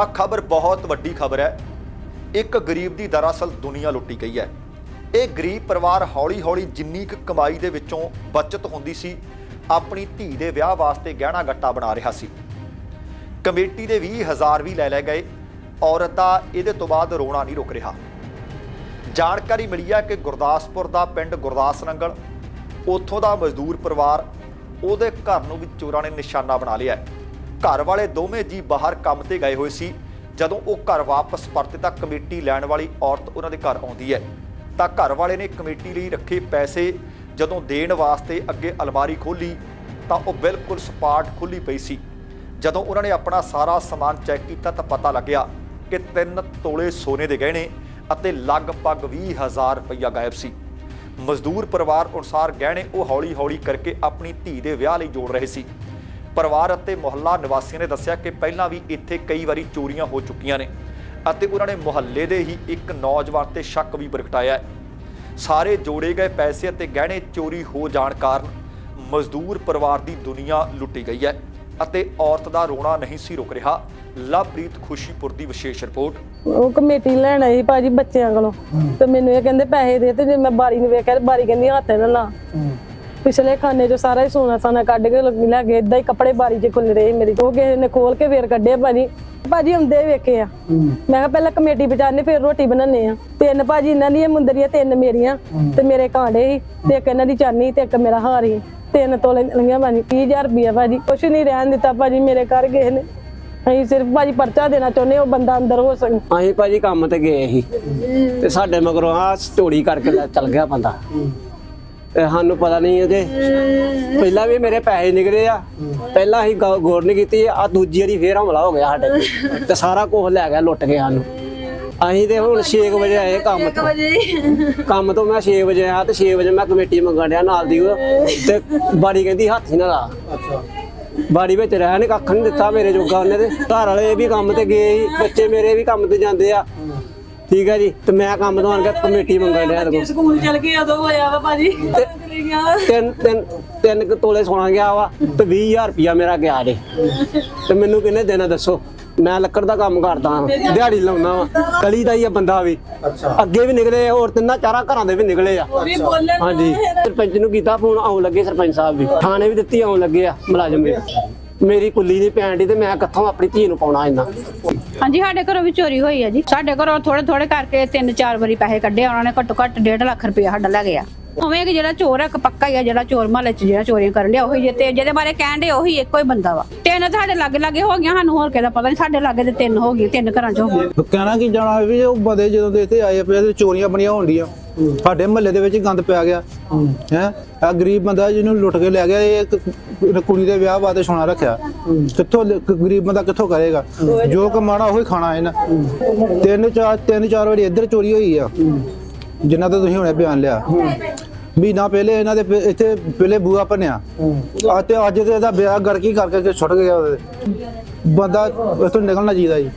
ਆ ਖਬਰ ਬਹੁਤ ਵੱਡੀ ਖਬਰ ਹੈ। ਇੱਕ ਗਰੀਬ ਦੀ ਦਰਅਸਲ ਦੁਨੀਆ ਲੁੱਟੀ ਗਈ ਹੈ। ਇਹ ਗਰੀਬ ਪਰਿਵਾਰ ਹੌਲੀ-ਹੌਲੀ ਜਿੰਨੀ ਕੁ ਕਮਾਈ ਦੇ ਵਿੱਚੋਂ ਬਚਤ ਹੁੰਦੀ ਸੀ, ਆਪਣੀ ਧੀ ਦੇ ਵਿਆਹ ਵਾਸਤੇ ਗਹਿਣਾ ਗੱਟਾ ਬਣਾ ਰਿਹਾ ਸੀ। ਕਮੇਟੀ ਦੇ 20000 ਵੀ ਲੈ ਲੈ ਗਏ। ਔਰਤ ਦਾ ਇਹਦੇ ਤੋਂ ਬਾਅਦ ਰੋਣਾ ਨਹੀਂ ਰੁਕ ਰਿਹਾ। ਜਾਣਕਾਰੀ ਮਿਲੀ ਹੈ ਕਿ ਗੁਰਦਾਸਪੁਰ ਦਾ ਪਿੰਡ ਗੁਰਦਾਸ ਨੰਗਲ, ਉੱਥੋਂ ਦਾ ਮਜ਼ਦੂਰ ਪਰਿਵਾਰ ਉਹਦੇ ਘਰ ਨੂੰ ਵੀ ਚੋਰਾਂ ਨੇ ਨਿਸ਼ਾਨਾ ਬਣਾ ਲਿਆ ਹੈ। ਘਰ ਵਾਲੇ ਦੋਵੇਂ ਜੀ ਬਾਹਰ ਕੰਮ ਤੇ ਗਏ ਹੋਏ ਸੀ। ਜਦੋਂ ਉਹ ਘਰ ਵਾਪਸ ਪਰਤੇ ਤਾਂ ਕਮੇਟੀ ਲੈਣ ਵਾਲੀ ਔਰਤ ਉਹਨਾਂ ਦੇ ਘਰ ਆਉਂਦੀ ਹੈ। ਤਾਂ ਘਰ ਵਾਲੇ ਨੇ ਕਮੇਟੀ ਲਈ ਰੱਖੇ ਪੈਸੇ ਜਦੋਂ ਦੇਣ ਵਾਸਤੇ ਅੱਗੇ ਅਲਮਾਰੀ ਖੋਲੀ ਤਾਂ ਉਹ ਬਿਲਕੁਲ ਸਪਾਟ ਖੁੱਲੀ ਪਈ ਸੀ। ਜਦੋਂ ਉਹਨਾਂ ਨੇ ਆਪਣਾ ਸਾਰਾ ਸਮਾਨ ਚੈੱਕ ਕੀਤਾ ਤਾਂ ਪਤਾ ਲੱਗਿਆ ਕਿ 3 ਤੋਲੇ ਸੋਨੇ ਦੇ ਗਹਿਣੇ ਅਤੇ ਲਗਭਗ 20000 ਰੁਪਈਆ ਗਾਇਬ ਸੀ। ਮਜ਼ਦੂਰ ਪਰਿਵਾਰ ਅਨੁਸਾਰ ਗਹਿਣੇ ਉਹ ਹੌਲੀ-ਹੌਲੀ ਕਰਕੇ ਆਪਣੀ ਧੀ ਦੇ ਵਿਆਹ ਲਈ ਜੋੜ ਰਹੇ ਸੀ। ਪਰਿਵਾਰ ਅਤੇ ਮੁਹੱਲਾ ਨਿਵਾਸੀਆਂ ਨੇ ਦੱਸਿਆ ਕਿ ਪਹਿਲਾਂ ਵੀ ਇੱਥੇ ਕਈ ਵਾਰੀ ਚੋਰੀਆਂ ਹੋ ਚੁੱਕੀਆਂ ਨੇ ਅਤੇ ਉਹਨਾਂ ਨੇ ਮੁਹੱਲੇ ਦੇ ਹੀ ਇੱਕ ਨੌਜਵਾਨ ਤੇ ਸ਼ੱਕ ਵੀ ਪ੍ਰਗਟਾਇਆ ਹੈ। ਸਾਰੇ ਜੋੜੇ ਗਏ ਪੈਸੇ ਅਤੇ ਗਹਿਣੇ ਚੋਰੀ ਹੋ ਜਾਣ ਕਾਰਨ ਮਜ਼ਦੂਰ ਪਰਿਵਾਰ ਦੀ ਦੁਨੀਆ ਲੁੱਟੀ ਗਈ ਹੈ ਅਤੇ ਔਰਤ ਦਾ ਰੋਣਾ ਨਹੀਂ ਸੀ ਰੁਕ ਰਿਹਾ। ਲਵਪ੍ਰੀਤ ਖੁਸ਼ੀਪੁਰ ਦੀ ਵਿਸ਼ੇਸ਼ ਰਿਪੋਰਟ। ਉਹ ਕਮੇਟੀ ਲੈਣ ਆਈ ਭਾਜੀ ਬੱਚਿਆਂ ਕੋਲੋਂ ਤੇ ਮੈਨੂੰ ਇਹ ਕਹਿੰਦੇ ਪੈਸੇ ਦੇ ਤੇ ਜੇ ਮੈਂ ਬਾਰੀ ਨੂੰ ਵੇਖਿਆ ਤੇ ਬਾਰੀ ਕਹਿੰਦੀ ਹੱਥ ਨਾ ਲਾ ਪਿਛਲੇ ਖਾਨੇ ਚੋਂ ਸਾਰਾ ਹੀ ਸੋਨਾ ਸਾਨਾ ਕੱਢ ਕੇ ਲੋਕੀ ਲੈ ਗਏ ਇਦਾਂ ਹੀ ਕੱਪੜੇ ਬਾਰੀ 'ਚ ਖੁੱਲ ਰਹੇ ਮੇਰੀ ਉਹ ਕਿਸੇ ਨੇ ਖੋਲ ਕੇ ਫੇਰ ਕੱਢੇ ਭਾਜੀ। ਭਾਜੀ ਹੁੰਦੇ ਵੇਖੇ ਆ। ਮੈਂ ਕਿਹਾ ਪਹਿਲਾਂ ਕਮੇਟੀ ਬਚਾਣੇ ਫਿਰ ਰੋਟੀ ਬਣਾਉਣੇ ਆ। ਤਿੰਨ ਭਾਜੀ ਇਹਨਾਂ ਦੀਆਂ ਮੁੰਦਰੀਆਂ ਤਿੰਨ ਮੇਰੀਆਂ ਤੇ ਮੇਰੇ ਕਾਂਡੇ ਸੀ ਤੇ ਇੱਕ ਇਹਨਾਂ ਦੀ ਚਾਨੀ ਤੇ ਇੱਕ ਮੇਰਾ ਹਾਰ ਸੀ। ਤਿੰਨ ਤੋਲੇ ਲੰਗੀਆਂ ਭਾਜੀ 20000 ਰੁਪਇਆ ਭਾਜੀ। ਕੁਛ ਨਹੀਂ ਰਹਿਣ ਦਿੱਤਾ ਭਾਜੀ ਮੇਰੇ ਘਰ ਗਏ ਨੇ। ਅਸੀਂ ਸਿਰਫ ਭਾਜੀ ਪਰਚਾ ਦੇਣਾ ਚਾਹੁੰਦੇ ਉਹ ਬੰਦਾ ਅੰਦਰ ਹੋ ਸਕੇ ਅਸੀਂ ਭਾਜੀ ਕੰਮ ਤੇ ਗਏ ਸੀ ਤੇ ਸਾਡੇ ਮਗਰੋਂ ਆ ਚੋਰੀ ਕਰਕੇ ਚੱਲ ਗਿਆ ਬੰਦਾ। ਤੇ ਸਾਨੂੰ ਪਤਾ ਨਹੀਂ ਉਹਦੇ ਪਹਿਲਾਂ ਵੀ ਮੇਰੇ ਪੈਸੇ ਨਿਕਲੇ ਆ। ਪਹਿਲਾਂ ਅਸੀਂ ਗੌ- ਗੌਰ ਨਹੀਂ ਕੀਤੀ। ਆ ਦੂਜੀ ਵਾਰੀ ਫੇਰ ਹਮਲਾ ਹੋ ਗਿਆ ਸਾਡੇ ਤੇ। ਤੇ ਸਾਰਾ ਕੁਝ ਲੈ ਗਿਆ ਲੁੱਟ ਕੇ ਸਾਨੂੰ। ਅਸੀਂ ਤੇ ਹੁਣ 6 ਵਜੇ ਆਏ ਕੰਮ ਤੋਂ। ਕੰਮ ਤੋਂ ਮੈਂ 6 ਵਜੇ ਆਇਆ ਤੇ 6 ਵਜੇ ਮੈਂ ਕਮੇਟੀ ਮੰਗਣ ਡਿਆ ਨਾਲ ਦੀ ਉਹ। ਤੇ ਬਾੜੀ ਕਹਿੰਦੀ ਹੱਥ ਹੀ ਨਾ ਲਾ। ਅੱਛਾ। ਬਾੜੀ ਵਿੱਚ ਰਹਿ ਨੇ ਕੱਖ ਨਹੀਂ ਦਿੱਤਾ ਮੇਰੇ ਜੋਗਾ ਉਹਨੇ ਤੇ। ਘਰ ਵਾਲੇ ਵੀ ਕੰਮ ਤੇ ਗਏ ਸੀ। ਬੱਚੇ ਮੇਰੇ ਵੀ ਕੰਮ ਤੇ ਜਾਂਦੇ ਆ। ਠੀਕ ਹੈ ਜੀ? ਤੇ ਮੈਂ ਕੰਮ ਤੋਂ ਆਣ ਕੇ ਕਮੇਟੀ ਮੰਗਣ ਡਿਆ ਇਹਦੇ ਕੋਲ। ਸਕੂਲ ਚਲ ਗਏ ਉਦੋਂ ਹੋਇਆ ਵਾ ਭਾਜੀ। ਤਿੰਨ ਤਿੰਨ ਤਿੰਨ ਕੁ ਤੋਲੇ ਸੋਨਾ ਗਿਆ ਵਾ ਤੇ 20000 ਰੁਪਿਆ ਮੇਰਾ ਗਿਆ ਜੇ। ਤੇ ਮੈਨੂੰ ਕਿਹਨੇ ਦੇਣਾ ਦੱਸੋ। ਮੈਂ ਲੱਕੜ ਦਾ ਕੰਮ ਕਰਦਾ ਹਾਂ ਦਿਹਾੜੀ ਲਾਉਣਾ ਵਾ। ਗਲੀ ਦਾ ਹੀ ਆ ਬੰਦਾ ਵੀ। ਅੱਗੇ ਵੀ ਨਿਕਲੇ ਆ, ਹੋਰ ਤਿੰਨਾਂ ਚਾਰਾਂ ਘਰਾਂ ਦੇ ਵੀ ਨਿਕਲੇ ਆ। ਹਾਂਜੀ। ਸਰਪੰਚ ਨੂੰ ਕੀਤਾ ਫੋਨ ਆਉਣ ਲੱਗੇ ਸਰਪੰਚ ਸਾਹਿਬ ਵੀ। ਥਾਣੇ ਵੀ ਦਿੱਤੀ ਆਉਣ ਲੱਗੇ ਆ ਮੁਲਾਜ਼ਮ ਵੀ। ਮੇਰੀ ਕੁੱਲੀ ਨਹੀਂ ਪੈਣ ਦੀ ਤੇ ਮੈਂ ਕਿੱਥੋਂ ਆਪਣੀ ਧੀ ਨੂੰ ਪਾਉਣਾ ਇੰਨਾ। ਹਾਂਜੀ ਸਾਡੇ ਘਰੋਂ ਵੀ ਚੋਰੀ ਹੋਈ ਹੈ ਜੀ। ਸਾਡੇ ਘਰੋਂ ਥੋੜੇ ਥੋੜੇ ਕਰਕੇ ਤਿੰਨ ਚਾਰ ਵਾਰੀ ਪੈਸੇ ਕੱਢੇ ਉਹਨਾਂ ਨੇ ਘੱਟੋ ਘੱਟ 1.5 ਲੱਖ ਰੁਪਇਆ ਸਾਡਾ ਲੈ ਗਿਆ। ਉਵੇਂ ਕਿ ਜਿਹੜਾ ਚੋਰ ਹੈ ਇੱਕ ਪੱਕਾ ਹੀ ਆ ਜਿਹੜਾ ਚੋਰ ਮਹੱਲੇ 'ਚ ਜਿਹੜਾ ਚੋਰੀਆਂ ਕਰਨ ਡਿਆ ਉਹੀ ਜੇ ਤੇ ਜਿਹਦੇ ਬਾਰੇ ਕਹਿਣ ਦੇ ਉਹੀ ਇੱਕੋ ਹੀ ਬੰਦਾ ਵਾ। ਤਿੰਨ ਸਾਡੇ ਲਾਗੇ ਲਾਗੇ ਹੋ ਗਈਆਂ ਸਾਨੂੰ ਹੋਰ ਕਿਹਦਾ ਪਤਾ ਨਹੀਂ। ਸਾਡੇ ਲਾਗੇ ਤੇ ਤਿੰਨ ਹੋ ਗਈਆਂ ਤਿੰਨ ਘਰਾਂ 'ਚ ਹੋ ਗਈਆਂ। ਕਹਿਣਾ ਕੀ ਜਾਣਾ ਵੀ ਉਹ ਬੰਦੇ ਜਦੋਂ ਦੇ ਇੱਥੇ ਆਏ ਪਏ ਤੇ ਚੋਰੀਆਂ ਬਣੀਆਂ ਹੋਣਡੀਆਂ। ਸਾਡੇ ਮਹੱਲੇ ਦੇ ਵਿੱਚ ਗੰਦ ਪਿਆ ਗਿਆ। ਹੈ? ਆ ਗਰੀਬ ਬੰਦਾ ਜਿਹਨੂੰ ਲੁੱਟ ਕੇ ਲੈ ਗਿਆ, ਇਹ ਇੱਕ ਕੁੜੀ ਦੇ ਵਿਆਹ ਵਾਸਤੇ ਸੋਨਾ ਰੱਖਿਆ। ਕਿੱਥੋਂ ਲ- ਕ- ਗਰੀਬ ਬੰਦਾ ਕਿੱਥੋਂ ਕਰੇਗਾ? ਜੋ ਕਮਾਣਾ ਉਹੀ ਖਾਣਾ ਇਹਨਾਂ ਤਿੰਨ ਚਾਰ ਤਿੰਨ ਚਾਰ ਵਾਰੀ ਇੱਧਰ ਚੋਰੀ ਹੋਈ ਆ। ਜਿਨ੍ਹਾਂ ਦਾ ਤੁਸੀਂ ਹੁਣੇ ਬਿਆਨ ਲਿਆ। ਮਹੀਨਾ ਪਹਿਲੇ ਇਹਨਾਂ ਦੇ ਪ- ਇੱਥੇ ਪਹਿਲੇ ਬੂਆ ਭੰਨਿਆ। ਆ ਤੇ ਅੱਜ ਤੇ ਇਹਦਾ ਵਿਆਹ ਗੜਕੀ ਕਰਕੇ ਕੇ ਛੁੱਟ ਗਿਆ ਉਹਦੇ। ਬੰਦਾ ਇਥੋਂ ਨਿਕਲਣਾ ਚਾਹੀਦਾ ਜੀ।